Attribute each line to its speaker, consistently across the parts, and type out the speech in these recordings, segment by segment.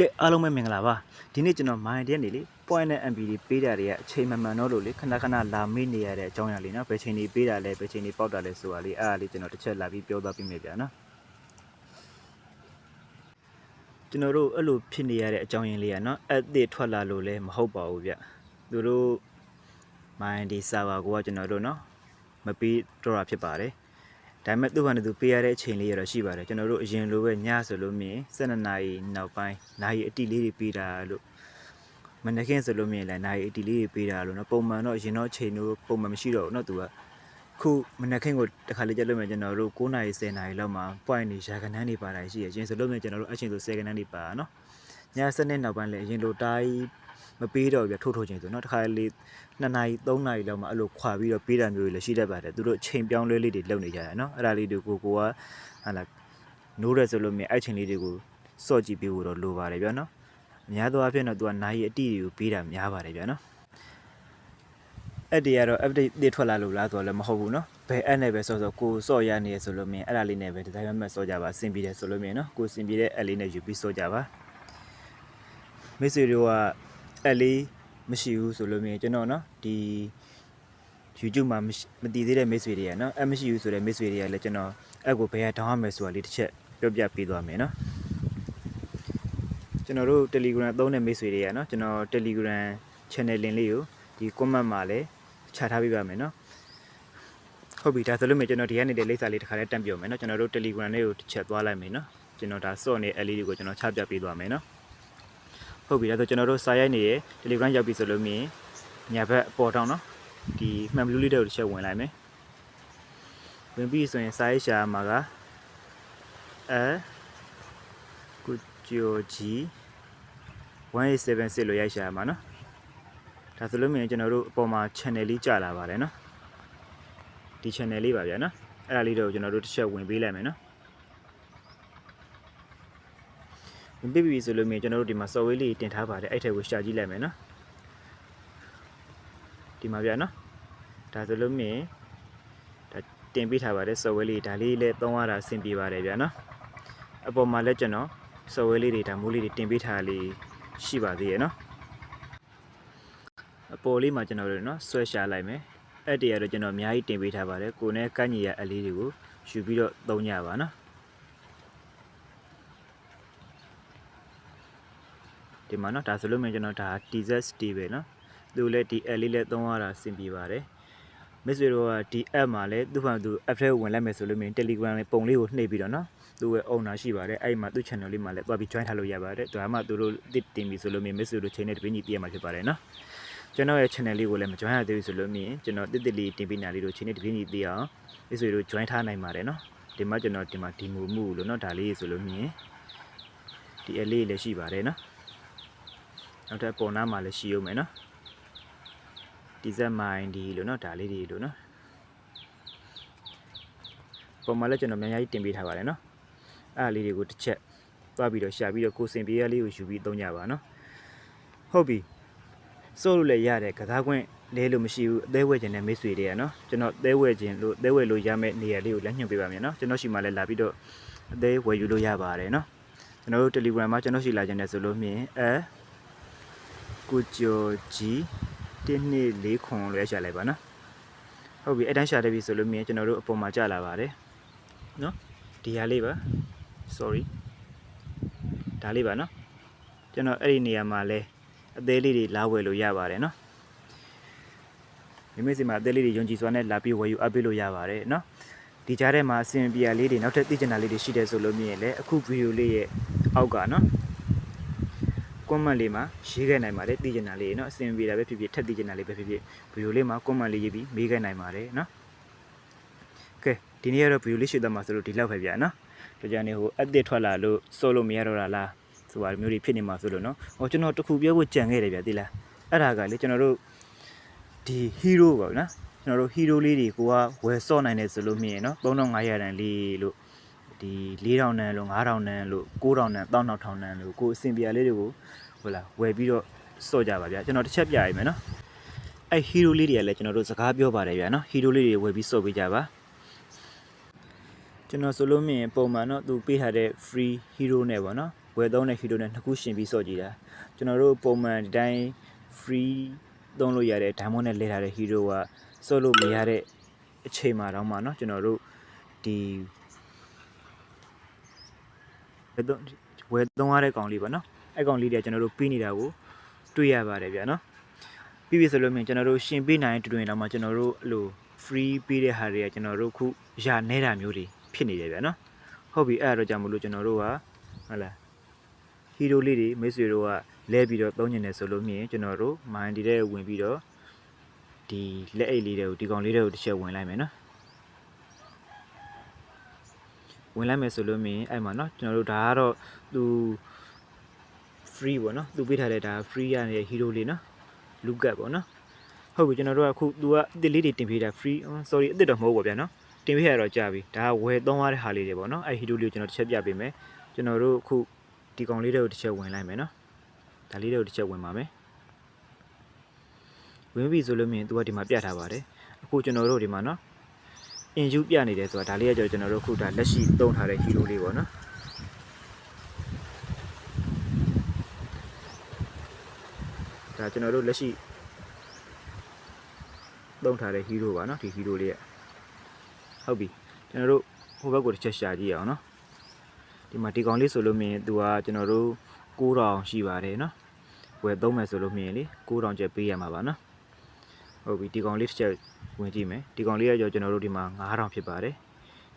Speaker 1: ကဲအားလုံးပဲမင်္ဂလာပါဒီနေ့ကျွန်တော်မိုင်းတဲ့နေလေ point နဲ့ MB တွေပေးတာတွေကအချိန်မှန်မှန်တော့လို့လေခဏခဏလာမေးနေရတဲ့အကြောင်းအရာလေးနော်ဘယ်ချိန်တွေပေးတာလဲဘယ်ချိန်တွေပေါက်တာလဲဆိုတာလေးအားအားလေးကျွန်တော်တစ်ချက်လာပြီးပြောသွားပြမယ်ဗျာနော်ကျွန်တော်တို့အဲ့လိုဖြစ်နေရတဲ့အကြောင်းရင်းလေးကနော်အသစ်ထွက်လာလို့လည်းမဟုတ်ပါဘူးဗျသူတို့မိုင်းဒီဆာဗာကိုကကျွန်တော်တို့နော်မပေးတော့တာဖြစ်ပါတယ် ဒါပေမဲ့သူ့ဘာနဲ့သူပေးရတဲ့အချိန်လေးရတော့ရှိပါတယ်ကျွန်တော်တို့အရင်လိုပဲညဆိုလို့မြင်12နာရီနောက်ပိုင်းနာရီအတိလေးတွေပေးတာလို့မနက်ခင်းဆိုလို့မြင်လဲနာရီအတိလေးတွေပေးတာလို့နော်ပုံမှန်တော့အရင်တော့အချိန်တို့ပုံမှန်မရှိတော့ဘူးနော်သူကခုမနက်ခင်းကိုတစ်ခါလေးကြက်လို့မြင်ကျွန်တော်တို့9နာရီ10နာရီလောက်မှာ point နေရာခဏန်းတွေပါတာရှိရအရင်ဆိုလို့မြင်ကျွန်တော်တို့အချိန်ဆို10ခဏန်းတွေပါနော် ညစနစ်နောက်ပိုင်းလဲအရင်လိုတိုင်းမပေးတော့ပြထိုးထိုးချင်းဆိုနော်တစ်ခါလေး2နာရီ3နာရီလောက်မှအဲ့လိုခွာပြီးတော့ပေးတာမျိုးတွေလည်းရှိတတ်ပါတယ်သူတို့ချိန်ပြောင်းလဲလေးတွေလုပ်နေကြတယ်နော်အဲ့ဒါလေးတွေကိုကိုကဟာလာနိုးရဲဆိုလို့မြင်အဲ့ချိန်လေးတွေကိုစော့ကြည့်ပေးဖို့တော့လိုပါတယ်ဗျာနော်အများသောအားဖြင့်တော့သူကနိုင်အတိတွေကိုပေးတာများပါတယ်ဗျာနော်အဲ့ဒီကတော့ update တွေထွက်လာလို့လားဆိုတော့လည်းမဟုတ်ဘူးเนาะဘယ် app နဲ့ပဲစောစောကိုစော့ရနေရဆိုလို့မြင်အဲ့ဒါလေးနဲ့ပဲဒီဇိုင်းမတ်စော့ကြပါအဆင်ပြေတယ်ဆိုလို့မြင်เนาะကိုအဆင်ပြေတဲ့ app လေးနဲ့ယူပြီးစော့ကြပါ မိတ်ဆွေတို့ကအလေးမရှိဘူးဆိုလို့မြင်ကျွန်တော်နော်ဒီ YouTube မှာမတည်သေးတဲ့မိတ်ဆွေတွေကနော်အမရှိဘူးဆိုတဲ့မိတ်ဆွေတွေကလည်းကျွန်တော်အဲ့ကိုဘယ်ဟာတောင်းရမယ်ဆိုတာလေးတစ်ချက်ပြောပြပေးသွားမယ်နော်ကျွန်တော်တို့ Telegram သုံးတဲ့မိတ်ဆွေတွေကနော်ကျွန်တော် Telegram channel link လေးကိုဒီ comment မှာလည်းချထားပေးပါမယ်နော်ဟုတ်ပြီဒါဆိုလို့မြင်ကျွန်တော်ဒီကနေ့တဲ့လိပ်စာလေးတစ်ခါလေးတက်ပြောမယ်နော်ကျွန်တော်တို့ Telegram လေးကိုတစ်ချက်သွားလိုက်မယ်နော်ကျွန်တော်ဒါစော့နေ LED ကိုကျွန်တော်ချပြပေးသွားမယ်နော် ဟုတ်ပြီဒါဆိုကျွန်တော်တို့စာရိုက်နေရ Telegram ရောက်ပြီဆိုလို့မြင်ညာဘက်အပေါ်တောင်းနော်ဒီမှန်ဘလူးလေးတွေကိုတစ်ချက်ဝင်လိုက်မယ်ဝင်ပြီးဆိုရင်စာရိုက်ရှာမှာကအဲကုဂျိုဂျီ1876လို့ရိုက်ရှာမှာနော်ဒါဆိုလို့မြင်ကျွန်တော်တို့အပေါ်မှာ channel လေးကြာလာပါတယ်နော်ဒီ channel လေးပါဗျာနော်အဲ့ဒါလေးတော့ကျွန်တော်တို့တစ်ချက်ဝင်ပေးလိုက်မယ်နော် ဝင်ပေးပြီဆိုလို့မြင်ကျွန်တော်တို့ဒီမှာ software လေးတင်ထားပါတယ်အဲ့ထက်ကိုရှာကြည့်လိုက်မယ်နော်ဒီမှာဗျာနော်ဒါဆိုလို့မြင်ဒါတင်ပေးထားပါတယ် software လေးဒါလေးလည်းသုံးရတာအဆင်ပြေပါတယ်ဗျာနော်အပေါ်မှာလည်းကျွန်တော် software လေးတွေဒါမိုးလေးတွေတင်ပေးထားလေးရှိပါသေးရဲ့နော်အပေါ်လေးမှာကျွန်တော်တို့နော်ဆွဲရှာလိုက်မယ်အဲ့တည်းကတော့ကျွန်တော်အများကြီးတင်ပေးထားပါတယ်ကိုယ်နဲ့ကန့်ညီရအလေးတွေကိုယူပြီးတော့သုံးကြပါနော် ဒီမှာနော်ဒါဆိုလို့မြင်ကျွန်တော်ဒါ TZST ပဲနော်သူလည်းဒီ L လေးလည်းသုံးရတာအဆင်ပြေပါတယ်မိတ်ဆွေတို့ကဒီ app မှာလည်းသူ့ဘာသူ app ထဲကိုဝင်လိုက်မယ်ဆိုလို့မြင် Telegram လေးပုံလေးကိုနှိပ်ပြီးတော့နော်သူ့ရဲ့ owner ရှိပါတယ်အဲ့မှာသူ့ channel လေးမှာလည်းတွားပြီး join ထားလို့ရပါတယ်ဒါမှသူတို့တစ်တင်ပြီဆိုလို့မြင်မိတ်ဆွေတို့ချိန်နဲ့တပင်းကြီးပြရမှာဖြစ်ပါတယ်နော်ကျွန်တော်ရဲ့ channel လေးကိုလည်းမ join ရသေးဘူးဆိုလို့မြင်ကျွန်တော်တစ်တစ်လေးတင်ပေးနေတာလေးတို့ချိန်နဲ့တပင်းကြီးသိအောင်မိတ်ဆွေတို့ join ထားနိုင်ပါတယ်နော်ဒီမှာကျွန်တော်ဒီမှာဒီမူမှုလို့နော်ဒါလေးဆိုလို့မြင်ဒီ L လေးလည်းရှိပါတယ်နော် နောက်ထပ်ပေါ်နားမှာလည်းရှိဦးမယ်နော်ဒီဇက်မိုင်းဒီလို့နော်ဒါလေးတွေလို့နော်ပုံမှန်လည်းကျွန်တော်များများကြီးတင်ပေးထားပါတယ်နော်အဲ့ဒါလေးတွေကိုတစ်ချက်သွားပြီးတော့ရှာပြီးတော့ကိုစင်ပြေးရလေးကိုယူပြီးသုံးကြပါနော်ဟုတ်ပြီစိုးလို့လည်းရတယ်ကစားခွင့်လဲလို့မရှိဘူးအသေးဝဲခြင်းနဲ့မိတ်ဆွေတွေကနော်ကျွန်တော်အသေးဝဲခြင်းလို့အသေးဝဲလို့ရမယ့်နေရာလေးကိုလက်ညှိုးပေးပါမယ်နော်ကျွန်တော်ရှိမှလည်းလာပြီးတော့အသေးဝဲယူလို့ရပါတယ်နော်ကျွန်တော်တို့ Telegram မှာကျွန်တော်ရှိလာခြင်းနဲ့ဆိုလို့မြင်အဲ ကိုဂျိုဂျီ1နှစ်4ခွန်လို့ရရှာလိုက်ပါနော်ဟုတ်ပြီအတိုင်းရှာတယ်ပြီဆိုလို့မြင်ကျွန်တော်တို့အပေါ်မှာကြာလာပါတယ်နော်ဒီဟာလေးပါ sorry ဒါလေးပါနော်ကျွန်တော်အဲ့ဒီနေရာမှာလဲအသေးလေးတွေလာဝယ်လို့ရပါတယ်နော်မိမိစီမှာအသေးလေးတွေယုံကြည်စွာနဲ့လာပြီးဝယ်ယူအပ်ပေးလို့ရပါတယ်နော်ဒီကြားထဲမှာအစင်ပြာလေးတွေနောက်ထပ်သိချင်တာလေးတွေရှိတယ်ဆိုလို့မြင်ရင်လည်းအခုဗီဒီယိုလေးရဲ့အောက်ကနော် comment လေးမှာရေးခဲ့နိုင်ပါတယ်သိချင်တာလေးเนาะအဆင်ပြေတာပဲဖြစ်ဖြစ်ထက်သိချင်တာလေးပဲဖြစ်ဖြစ်ဗီဒီယိုလေးမှာ comment လေးရေးပြီးမေးခဲ့နိုင်ပါတယ်เนาะကဲဒီနေ့ကတော့ဗီဒီယိုလေးရှင်းသွားမှာဆိုလို့ဒီလောက်ပဲဗျာเนาะဒါကြောင့်နေဟိုအသစ်ထွက်လာလို့စိုးလို့မရတော့တာလားဆိုတာမျိုးတွေဖြစ်နေမှာဆိုလို့เนาะဟောကျွန်တော်တခုပြောဖို့ကြံခဲ့တယ်ဗျာသိလားအဲ့ဒါကလေကျွန်တော်တို့ဒီ hero ပေါ့နော်ကျွန်တော်တို့ hero လေးတွေကိုကဝယ်စော့နိုင်တယ်ဆိုလို့မြင်ရเนาะ3500တန်လေးလို့ ဒီ4000တန်လို့5000တန်လို့9000တန်12000တန်လို့ကိုအဆင်ပြေလေးတွေကို ဟုတ်လားဝယ်ပြီးတော့စော့ကြပါဗျာကျွန်တော်တစ်ချက်ပြရမယ်နော်အဲ့ဟီးရိုလေးတွေကလည်းကျွန်တော်တို့စကားပြောပါတယ်ဗျာနော်ဟီးရိုလေးတွေဝယ်ပြီးစော့ပေးကြပါကျွန်တော်ဆိုလို့မြင်ပုံမှန်တော့သူပေးထားတဲ့ free hero နဲ့ပေါ့နော် ဝယ်သုံးတဲ့ hero နဲ့နှစ်ခုရှင်ပြီးစော့ကြည့်တာကျွန်တော်တို့ပုံမှန်ဒီတိုင်း free သုံးလို့ရတဲ့ diamond နဲ့လဲထားတဲ့ hero ကစော့လို့မရတဲ့အချိန်မှာတော့မှเนาะကျွန်တော်တို့ဒီဝ ယ်သုံးဝယ်သုံးရတဲ့ကောင်လေးပေါ့နော်အဲ့ကောင်လေးတွေကကျွန်တော်တို့ပြီးနေတာကိုတွေ့ရပါတယ်ဗျာနော်ပြီးပြီဆိုလို့မြင်ကျွန်တော်တို့ရှင်ပေးနိုင်တဲ့တူတွင်တော့မှကျွန်တော်တို့အဲ့လို free ပေးတဲ့ဟာတွေကကျွန်တော်တို့ခုရနေတာမျိုးတွေဖြစ်နေတယ်ဗျာနော်ဟုတ်ပြီအဲ့ဒါတော့ကြောင့်မလို့ကျွန်တော်တို့ကဟုတ်လားဟီရိုလေးတွေမိတ်ဆွေတို့ကလဲပြီးတော့သုံးညင်တယ်ဆိုလို့မြင်ကျွန်တော်တို့မိုင်းဒီတဲ့ဝင်ပြီးတော့ဒီလက်အိတ်လေးတွေကိုဒီကောင်လေးတွေကိုတစ်ချက်ဝင်လိုက်မယ်နော် ဝင်လိုက်မယ်ဆိုလို့မြင်အဲ့မှာနော်ကျွန်တော်တို့ဒါကတော့သူ free ပေါ့နော်သူပေးထားတဲ့ဒါ free ရနေတဲ့ hero လေးနော် look up ပေါ့နော်ဟုတ်ပြီကျွန်တော်တို့ကခု तू ကအစ်စ်လေးတွေတင်ပေးတာ free sorry အစ်စ်တော့မဟုတ်ပါဗျာနော်တင်ပေးရတော့ကြာပြီဒါကဝယ်သုံးရတဲ့ဟာလေးတွေပေါ့နော်အဲ့ hero လေးကိုကျွန်တော်တစ်ချက်ပြပေးမယ်ကျွန်တော်တို့ခုဒီကောင်လေးတွေကိုတစ်ချက်ဝင်လိုက်မယ်နော်ဒါလေးတွေကိုတစ်ချက်ဝင်ပါမယ်ဝင်ပြီဆိုလို့မြင်သူကဒီမှာပြထားပါတယ်အခုကျွန်တော်တို့ဒီမှာနော် အင်ယူပြနေတယ်ဆိုတာဒါလေးကကျွန်တော်တို့ခုဒါလက်ရှိသုံးထားတဲ့ hero လေးပေါ့နော်ဒါကျွန်တော်တို့လက်ရှိသုံးထားတဲ့ hero ပါနော်ဒီ hero လေးရဲ့ဟုတ်ပြီကျွန်တော်တို့ဟိုဘက်ကိုတစ်ချက်ရှာကြည့်အောင်နော်ဒီမှာဒီကောင်လေးဆိုလို့မြင်သူကကျွန်တော်တို့9000ရှိပါတယ်နော်ဝယ်သုံးမယ်ဆိုလို့မြင်လေ9000ကျပ်ပေးရမှာပါနော်ဟုတ်ပြီဒီကောင်လေးတစ်ချက် ဝင်ကြည့်မယ်ဒီကောင်လေးကကြောကျွန်တော်တို့ဒီမှာ9000ဖြစ်ပါတယ်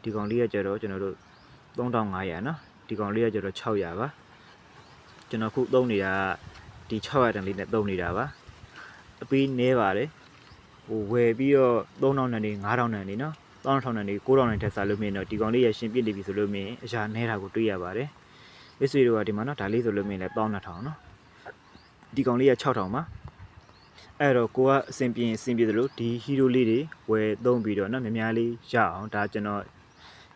Speaker 1: ဒီကောင်လေးကကြတော့ကျွန်တော်တို့3500နော်ဒီကောင်လေးကကြတော့600ပါကျွန်တော်ခုသုံးနေတာဒီ600တန်လေးနဲ့သုံးနေတာပါအပေးနည်းပါတယ်ဟိုဝယ်ပြီးတော့3000တန်လေး9000တန်လေးနော်3000တန်လေး9000တန်ထက်စားလို့မင်းတော့ဒီကောင်လေးရရှင်ပြစ်နေပြီဆိုလို့မင်းအရာနည်းတာကိုတွေ့ရပါတယ်မိတ်ဆွေတို့ကဒီမှာနော်ဒါလေးဆိုလို့မင်းလည်း1200နော်ဒီကောင်လေးက6000ပါ အဲ့တော့ကိုကအစင်ပြင်းအစင်ပြေသလိုဒီဟီရိုလေးတွေဝယ်သုံးပြီးတော့နော်များများလေးရအောင်ဒါကျွန်တော်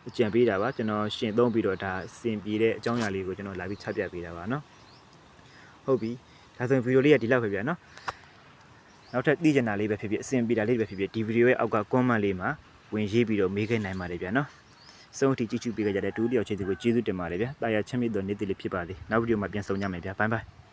Speaker 1: အကြံပေးတာပါကျွန်တော်ရှင်သုံးပြီးတော့ဒါအစင်ပြေတဲ့အကြောင်းအရာလေးကိုကျွန်တော်လာပြီးချပြပေးတာပါနော်။ဟုတ်ပြီဒါဆိုရင်ဗီဒီယိုလေးကဒီလောက်ပဲဗျာနော်။နောက်ထပ်သိချင်တာလေးပဲဖြစ်ဖြစ်အစင်ပြေတာလေးပဲဖြစ်ဖြစ်ဒီဗီဒီယိုရဲ့အောက်က comment လေးမှာဝင်ရေးပြီးတော့မေးခဲ့နိုင်ပါတယ်ဗျာနော်။စုံအထိကြည့်ချူပေးကြတဲ့ဒူးတယောက်ချင်းစီကိုကျေးဇူးတင်ပါတယ်ဗျာ။တာယာချမ်းမြေ့တော်နေ့တည်လေးဖြစ်ပါသည်။နောက်ဗီဒီယိုမှာပြန်ဆုံကြမယ်ဗျာ။ဘိုင်ဘိုင်။